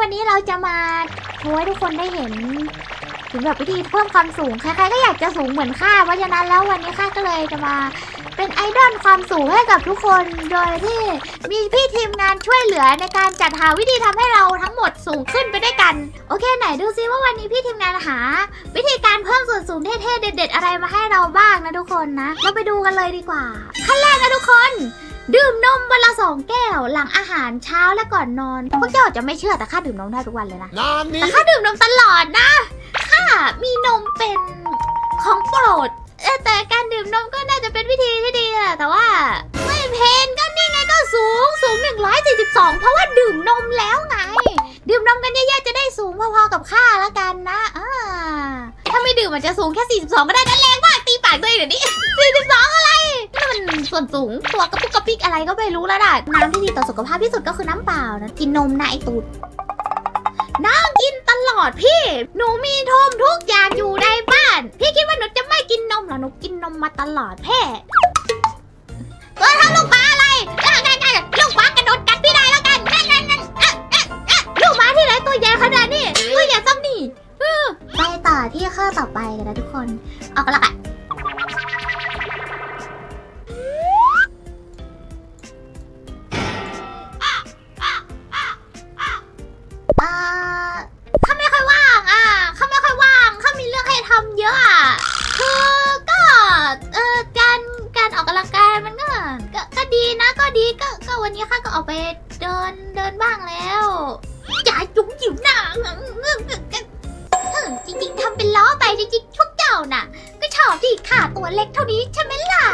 วันนี้เราจะมาโชว์ให้ทุกคนได้เห็น ถึงแบบวิธีเพิ่มความสูง ใครๆก็อยากจะสูงเหมือนข้าเพราะฉะนั้นแล้ววันนี้ข้าก็เลยจะมาเป็นไอดอลความสูงให้กับทุกคน โดยที่มีพี่ทีมงานช่วยเหลือในการจัดหาวิธีทำให้เราทั้งหมดสูงขึ้นไปด้วยกัน โอเคไหนดูซิว่าวันนี้พี่ทีมงานหา วิธีการเพิ่มส่วนสูงเท่ๆเด็ด ๆ อะไรมาให้เราบ้างนะทุกคนนะ เราไปดูกันเลยดีกว่า ขั้นแรกนะทุกคน ดื่มนมวันละสองแก้ว หลังอาหารเช้าและก่อนนอนพวกเจ้าจะไม่เชื่อแต่ข้าดื่มนมได้ทุกวันเลยนะ Nani? แต่ข้าดื่มนมตลอดนะข้ามีนมเป็นของโปรดเอ้ยแต่การดื่มนมก็น่าจะเป็นวิธีที่ดีแหละแต่ว่า ไม่เพนก็นี่ไงก็สูงสูง 142 เพราะว่าดื่มนมแล้วไง ดื่มนมกันเยอะๆจะได้สูงพอๆกับข้าแล้วกันนะอ่าถ้าไม่ดื่มมันจะสูงแค่ 42 ก็ได้นั่นแรงมากตีปากตัวเองเดี๋ยวนี้42 อะไรนี่ มันส่วนสูงตัวกระปุกกระปิกอะไรก็ไม่รู้แล้วนะน้ำที่ดีต่อสุขภาพที่สุดก็คือน้ำเปล่านะกินนมนะไอตูดน้ำกินตลอดพี่ หนูมีทมทุกอย่างอยู่ในบ้าน พี่คิดว่าหนูจะไม่กินนมเหรอหนูกินนมมาตลอดแพ่เออทำลูกหมาอะไรนั่นนั่นลูกหมากระโดดกัดพี่ได้แล้วกันนั่นนั่นนั่นลูกหมาที่ไหนตัวใหญ่ขนาดนี้ตัวใหญ่ซ้ำนี่ไปต่อที่ข้อต่อไปกันนะทุกคน ออกกันละกัน นี้ข้าก็ออกไปเดินเดินบ้างแล้วอย่าจุ๋มจิ๋วหนาเงงเงงเงงเงงเออจริงๆทำเป็นล้อไปจริงๆพวกเจ้าน่ะ ก็ชอบที่ขาตัวเล็กเท่านี้ใช่ไหมล่ะ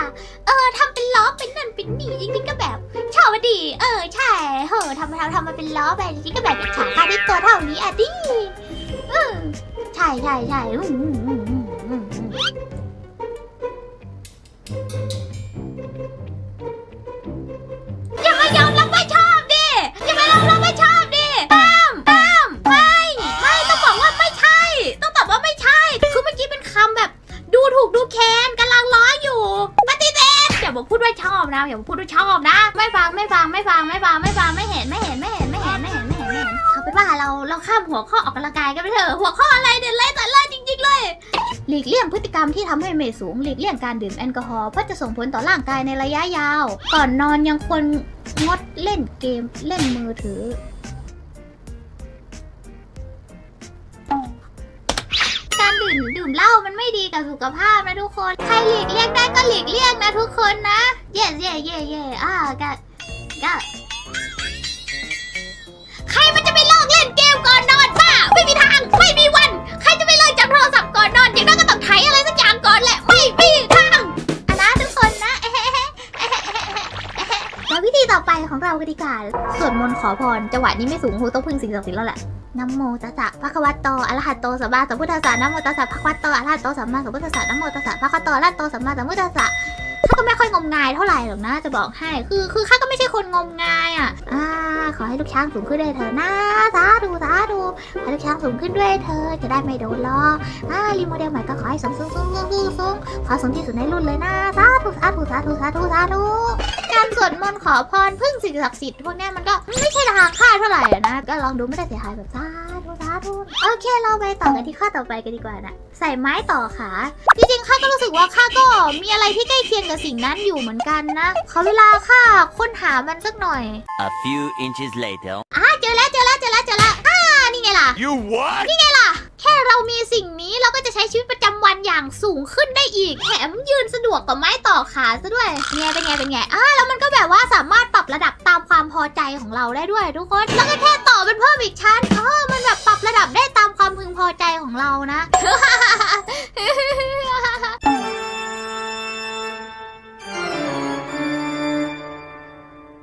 เออทำเป็นล้อเป็นนั่นเป็นนี่จริงๆก็แบบชอบอะดิเออใช่เหอทำทำทำมาเป็นล้อไปจริงๆก็แบบฉาข้าที่ตัวเท่านี้อะดิอืมใช่ใช่ใช่อืม พูดว่าชอบนะอย่าพูดว่าชอบนะ ไม่ฟังไม่ฟังไม่ฟังไม่ฟังไม่ฟังไม่เห็นไม่เห็นไม่เห็นไม่เห็นไม่เห็นไม่เห็นไม่เห็นเอาเป็นว่าเราเราข้ามหัวข้อออกกำลังกายกันไปเถอะหัวข้ออะไรเนี่ยไร้สาระจริงๆเลย หลีกเลี่ยงพฤติกรรมที่ทำให้เมตสูงหลีกเลี่ยงการดื่มแอลกอฮอล์เพราะจะส่งผลต่อร่างกายในระยะยาว ก่อนนอนยังควรงดเล่นเกมเล่นมือถือการดื่มดื่มเหล้ามันไม่ดีกับสุขภาพนะทุกคน ใครหลีกเลี่ยงได้ก็หลีกเลี่ยงนะทุกคนนะ เย่เย่เย่เย่อ่าก็ก็ใครมันจะไปเลิกเล่นเกมก่อนนอนบ้าไม่มีทาง ไม่มีวัน ใครจะไปเลิกจับโทรศัพท์ก่อนนอนอย่างน้อยก็ต้องไถอะไรสักอย่างก่อนแหละ ไม่มีทางอะนะทุกคนนะเอ๊ะแล้ววิธีต่อไปของเรากันดีกาสวดมนต์ขอพรจังหวะนี้ไม่สูงคงต้องพึ่งสิ่งศักดิ์สิทธิ์แล้วแหละนะโมตัสสะภะคะวะโตอะระหะโตสัมมาสัมพุทธัสสะนะโมตัสสะภะคะวะโตอะระหะโตสัมมาสัมพุทธัสสะนะโมตัสสะภะคะวะโตอะระหะโตสัมมาสัมพุทธัสสะ ข้าก็ไม่ค่อยงมงายเท่าไหร่หรอกนะ จะบอกให้ คือคือข้าก็ไม่ใช่คนงมงายอะ อ่า ขอให้ลูกช้างสูงขึ้นด้วยเถอะนะสาธุสาธุขอให้ลูกช้างสูงขึ้นด้วยเธอ จะได้ไม่โดนล้ออ่ารีโมเดลใหม่ก็ขอให้สูงสูงสูงสูงสูงขอสูงที่สุดในรุ่นเลยนะสาธุสาธุสาธุสาธุสาธุ สวดมนต์ขอพรพึ่งสิ่งศักดิ์สิทธิ์พวกเนี้ยมันก็ไม่ใช่ทางค่าเท่าไหร่อะนะ ก็ลองดูไม่ได้เสียหายแบบสาธุสาธุโอเค เราไปต่อกันที่ข้อต่อไปกันดีกว่านะใส่ไม้ต่อขาจริงๆข้าก็รู้สึกว่าข้าก็มีอะไรที่ใกล้เคียงกับสิ่งนั้นอยู่เหมือนกันนะขอเวลาข้าค้นหามันสักหน่อย A few inches later. อ่าเจอแล้วเจอแล้วเจอแล้วเจอแล้วอ่านี่ไงล่ะ You what? แค่เรามีสิ่งนี้เราก็จะใช้ชีวิตประจำ วันอย่างสูงขึ้นได้อีก แถมยืนสะดวกกว่าไม้ต่อขาซะด้วยเนี่ยเป็นไงเป็นไงอ่าแล้วมันก็แบบว่าสามารถปรับระดับตามความพอใจของเราได้ด้วยทุกคน แล้วก็แค่ต่อเป็นเพิ่มอีกชั้นเออมันแบบปรับระดับได้ตามความพึงพอใจของเรานะ